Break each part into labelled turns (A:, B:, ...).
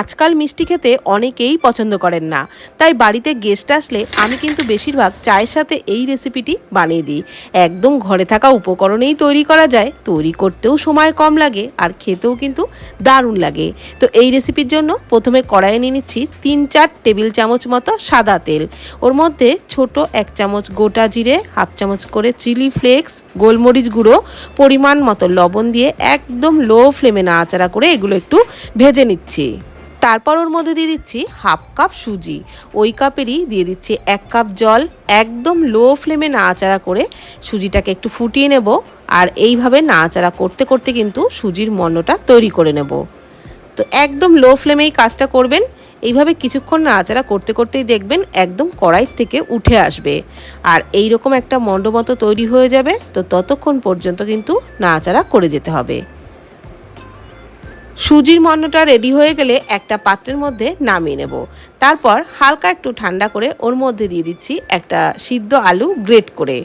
A: আজকাল মিষ্টি খেতে অনেকেই পছন্দ করেন না। তাই বাড়িতে গেস্ট আসলে আমি কিন্তু বেশিরভাগ চায়ের সাথে এই রেসিপিটি বানিয়ে দিই। একদম ঘরে থাকা উপকরণেই তৈরি করা যায়, তৈরি করতেও সময় কম লাগে আর খেতেও কিন্তু দারুণ লাগে। তো এই রেসিপির জন্য প্রথমে কড়াইয়ে নিয়ে নিচ্ছি তিন চার টেবিল চামচ মতো সাদা তেল। ওর মধ্যে ছোট এক চামচ গোটা জিরে, হাফ চামচ করে চিলি ফ্লেক্স, গোলমরিচ গুঁড়ো, পরিমাণ মতো লবণ দিয়ে একদম লো ফ্লেমে নাড়াচাড়া করে এগুলো একটু ভেজে নিচ্ছি। তারপর ওর মধ্যে দিয়ে দিচ্ছি হাফ কাপ সুজি। ওই কাপেরই দিয়ে দিচ্ছি এক কাপ জল, একদম লো ফ্লেমে নাড়াচাড়া করে সুজিটাকে একটু ফুটিয়ে নেব আর এইভাবে নাড়াচাড়া করতে করতে কিন্তু সুজির মন্ডটা তৈরি করে নেব। তো একদম লো ফ্লেমেই কাজটা করবেন। এইভাবে কিছুক্ষণ নাড়াচাড়া করতে, করতেই দেখবেন একদম কড়াই থেকে উঠে আসবে। আর এই রকম একটা মন্ড মতো তৈরি হয়ে যাবে, তো ততক্ষণ পর্যন্ত কিন্তু নাড়াচাড়া করে যেতে হবে। সুজির মন্নটা রেডি হয়ে গেলে একটা পাত্রের মধ্যে নামিয়ে নেব। তারপর হালকা একটু ঠান্ডা করে ওর মধ্যে দিয়ে দিচ্ছি একটা সিদ্ধ আলু গ্রেট করে।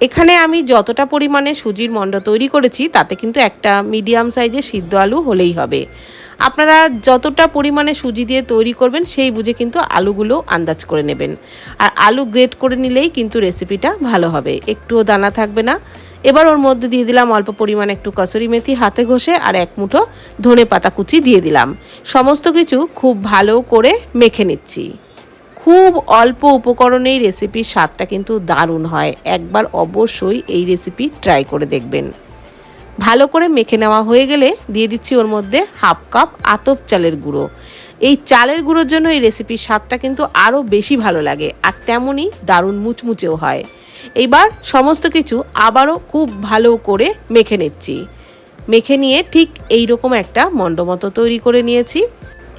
A: এখানে আমি যতটা পরিমাণে সুজির মণ্ড তৈরি করেছি, তাতে কিন্তু একটা মিডিয়াম সাইজের সিদ্ধ আলু হলেই হবে। আপনারা যতটা পরিমাণে সুজি দিয়ে তৈরি করবেন, সেই বুঝে কিন্তু আলুগুলো আন্দাজ করে নেবেন। আর আলু গ্রেট করে নিলেই কিন্তু রেসিপিটা ভালো হবে। একটুও দানা থাকবে না। এবার ওর মধ্যে দিয়ে দিলাম অল্প পরিমাণে একটু কসুরি মেথি হাতে ঘষে আর এক মুঠো ধনে পাতা কুচি দিয়ে দিলাম। সমস্ত কিছু খুব ভালো করে মেখে নিচ্ছি। খুব অল্প উপকরণেই রেসিপির স্বাদটা কিন্তু দারুণ হয়। একবার অবশ্যই এই রেসিপি ট্রাই করে দেখবেন। ভালো করে মেখে নেওয়া হয়ে গেলে দিয়ে দিচ্ছি ওর মধ্যে হাফ কাপ আতপ চালের গুঁড়ো। এই চালের গুঁড়োর জন্য এই রেসিপির স্বাদটা কিন্তু আরও বেশি ভালো লাগে আর তেমনই দারুণ মুচমুচেও হয়। এইবার সমস্ত কিছু আবারও খুব ভালো করে মেখে নিচ্ছি। মেখে নিয়ে ঠিক এই রকম একটা মণ্ডমতো তৈরি করে নিয়েছি।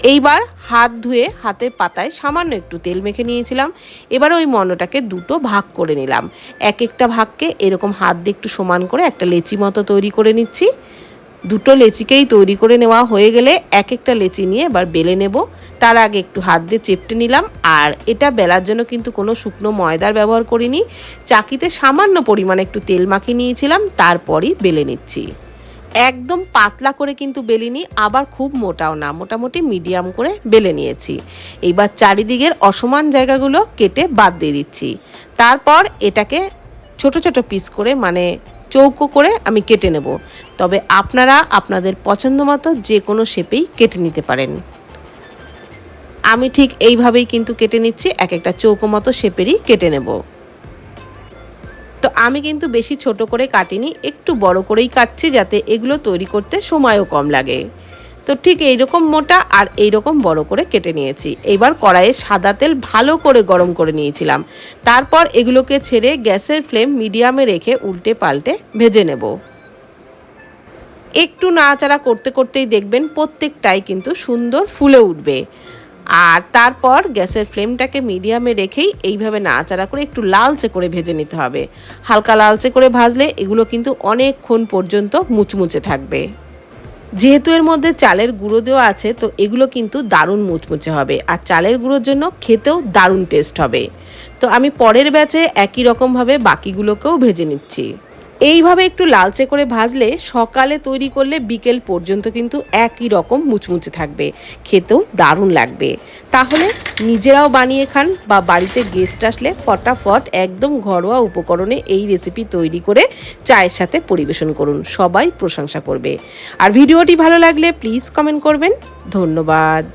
A: এইবার হাত ধুয়ে হাতের পাতায় সামান্য একটু তেল মেখে নিয়েছিলাম। এবার ওই মণ্ডটাকে দুটো ভাগ করে নিলাম। এক একটা ভাগকে এরকম হাত দিয়ে একটু সমান করে একটা লেচি মতো তৈরি করে নিচ্ছি। দুটো লেচিকেই তৈরি করে নেওয়া হয়ে গেলে এক একটা লেচি নিয়ে এবার বেলে নেব। তার আগে একটু হাত দিয়ে চেপটে নিলাম। আর এটা বেলার জন্য কিন্তু কোনো শুকনো ময়দার ব্যবহার করিনি। চাকিতে সামান্য পরিমাণে একটু তেল মাখিয়ে নিয়েছিলাম। তারপরই বেলে নিচ্ছি। একদম পাতলা করে কিন্তু বেলিনি, আবার খুব মোটাও না, মোটামুটি মিডিয়াম করে বেলে নিয়েছি। এইবার চারিদিকের অসমান জায়গাগুলো কেটে বাদ দিয়ে দিচ্ছি। তারপর এটাকে ছোট ছোট পিস করে মানে চৌকো করে আমি কেটে নেব। তবে আপনারা আপনাদের পছন্দ মতো যে কোনো শেপেই কেটে নিতে পারেন। আমি ঠিক এইভাবেই কিন্তু কেটে নিচ্ছি এক একটা চৌকো মতো শেপেরই কেটে নেব। তো আমি কিন্তু বেশি ছোট করে কাটিনি, একটু বড় করেই কাটছি যাতে এগুলো তৈরি করতে সময়ও কম লাগে। তো ঠিক এইরকম মোটা আর এইরকম বড় করে কেটে নিয়েছি। এবার কড়াইয়ে সাদা তেল ভালো করে গরম করে নিয়েছিলাম। তারপর এগুলোকে ছেড়ে গ্যাসের ফ্লেম মিডিয়ামে রেখে উল্টে পাল্টে ভেজে নেব। একটু নাড়াচাড়া করতে করতেই দেখবেন প্রত্যেকটাই কিন্তু সুন্দর ফুলে উঠবে। আর তারপর গ্যাসের ফ্লেমটাকে মিডিয়ামে রেখেই এইভাবে নাড়াচাড়া করে একটু লালচে করে ভেজে নিতে হবে। হালকা লালচে করে ভাজলে এগুলো কিন্তু অনেকক্ষণ পর্যন্ত মুচমুচে থাকবে। যেহেতু এর মধ্যে চালের গুঁড়ো দেওয়া আছে, তো এগুলো কিন্তু দারুণ মুচমুচে হবে আর চালের গুঁড়োর জন্য খেতেও দারুণ টেস্ট হবে। তো আমি পরের ব্যাচে একই রকমভাবে বাকিগুলোকেও ভেজে নিচ্ছি। এইভাবে একটু লালচে করে ভাজলে সকালে তৈরি করলে বিকেল পর্যন্ত কিন্তু একই রকম মুচমুচে থাকবে। খেতেও দারুণ লাগবে। তাহলে নিজেরাও বানিয়ে খান বা বাড়িতে গেস্ট আসলে ফটাফট একদম ঘরোয়া উপকরণে এই রেসিপি তৈরি করে চায়ের সাথে পরিবেশন করুন। সবাই প্রশংসা করবে। আর ভিডিওটি ভালো লাগলে প্লিজ কমেন্ট করবেন। ধন্যবাদ।